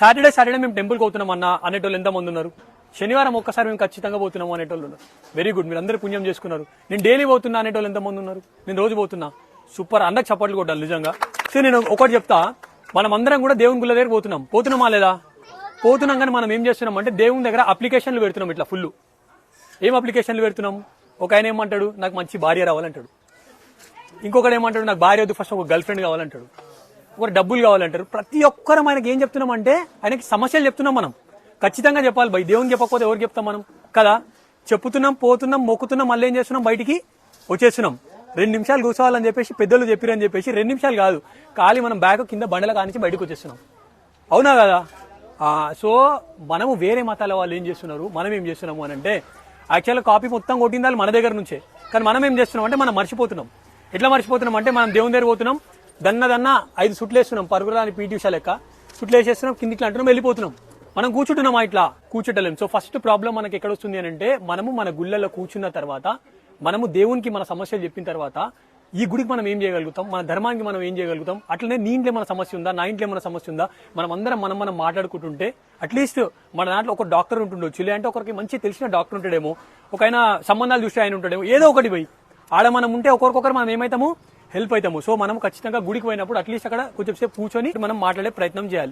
Saturday Saturday మేము టెంపుల్కి పోతున్నాం అన్న అనేటోళ్ళు ఎంతమంది ఉన్నారు? శనివారం ఒక్కసారి మేము ఖచ్చితంగా పోతున్నాము అనేటోళ్ళు ఉన్నారు. వెరీ గుడ్ మీరు అందరూ పుణ్యం చేసుకున్నారు. నేను డైలీ పోతున్నా అనేటోళ్ళు ఎంతమంది ఉన్నారు? నేను రోజు పోతున్నా. సూపర్ అందరికి చప్పట్లు కొట్టాలి నిజంగా. సో నేను ఒకటి చెప్తా. మనం అందరం కూడా దేవుని గుళ్ళ దగ్గర పోతున్నాం. పోతున్నామా లేదా? పోతున్నాం కానీ మనం ఏం చేస్తున్నాం అంటే దేవుని దగ్గర అప్లికేషన్లు పెడుతున్నాం ఇట్లా ఫుల్ ఏం అప్లికేషన్లు పెడుతున్నాం? ఒక ఆయన ఏమంటాడు? నాకు మంచి భార్య రావాలంటాడు. ఇంకొకటి ఏమంటాడు? నాకు భార్య వద్దు ఫస్ట్ ఒక గర్ల్ ఫ్రెండ్ కావాలంటాడు. ఒకరు డబ్బులు కావాలంటారు. ప్రతి ఒక్కరం ఆయనకి ఏం చెప్తున్నాం అంటే ఆయనకి సమస్యలు చెప్తున్నాం మనం. ఖచ్చితంగా చెప్పాలి. భయ దేవుని చెప్పకపోతే ఎవరికి చెప్తాం మనం? కదా? చెప్పుతున్నాం పోతున్నాం మొక్కుతున్నాం మళ్ళీ ఏం చేస్తున్నాం? బయటికి వచ్చేస్తున్నాం. రెండు నిమిషాలు కూర్చోవాలని చెప్పేసి పెద్దలు చెప్పిరని చెప్పేసి రెండు నిమిషాలు కాదు. ఖాళీ మనం బ్యాగ్ కింద బండల కానించి బయటకు వచ్చేస్తున్నాం. అవునా కదా? సో మనము వేరే మతాల వాళ్ళు ఏం చేస్తున్నారు? మనం ఏం చేస్తున్నాము అని అంటే యాక్చువల్గా కాపీ మొత్తం కొట్టిందాలు మన దగ్గర నుంచే. కానీ మనం ఏం చేస్తున్నాం అంటే మనం మర్చిపోతున్నాం. ఎట్లా మర్చిపోతున్నాం అంటే మనం దేవుని దగ్గర పోతున్నాం. దన్న దన్న ఐదు సుట్లు వేస్తున్నాం. పరుగురాని పీటీ ఉషా లెక్క. సుట్లు వేసేస్తున్నాం కిందికి అంటున్నాం వెళ్ళిపోతున్నాం. మనం కూర్చుంటున్నామా ఇట్లా? కూర్చుంటలేం. సో ఫస్ట్ ప్రాబ్లం మనకి ఎక్కడ వస్తుంది అని అంటే మనము మన గుళ్ళలో కూర్చున్న తర్వాత మనము దేవునికి మన సమస్యలు చెప్పిన తర్వాత ఈ గుడికి మనం ఏం చేయగలుగుతాం? మన ధర్మానికి మనం ఏం చేయగలుగుతాం? అట్లనే నీ ఇంట్లో మన సమస్య ఉందా? నా ఇంట్లో మన సమస్య ఉందా? మనం అందరం మనం మనం మాట్లాడుకుంటుంటే అట్లీస్ట్ మన దాంట్లో ఒక డాక్టర్ ఉంటుండొచ్చు. లేదంటే ఒకరికి మంచి తెలిసిన డాక్టర్ ఉంటాడేమో. ఒక ఆయన సంబంధాలు చూస్తే ఆయన ఉంటాడేమో. ఏదో ఒకటి పోయి. ఆడ మనం ఉంటే ఒకరికొకరు మనం ఏమవుతాము హెల్ప్ అవుతాము. సో మనం ఖచ్చితంగా గుడికి పోయినప్పుడు అట్లీస్ట్ అక్కడ కొంచెం సేపు కూర్చొని మనం మాట్లాడే ప్రయత్నం చేయాలి.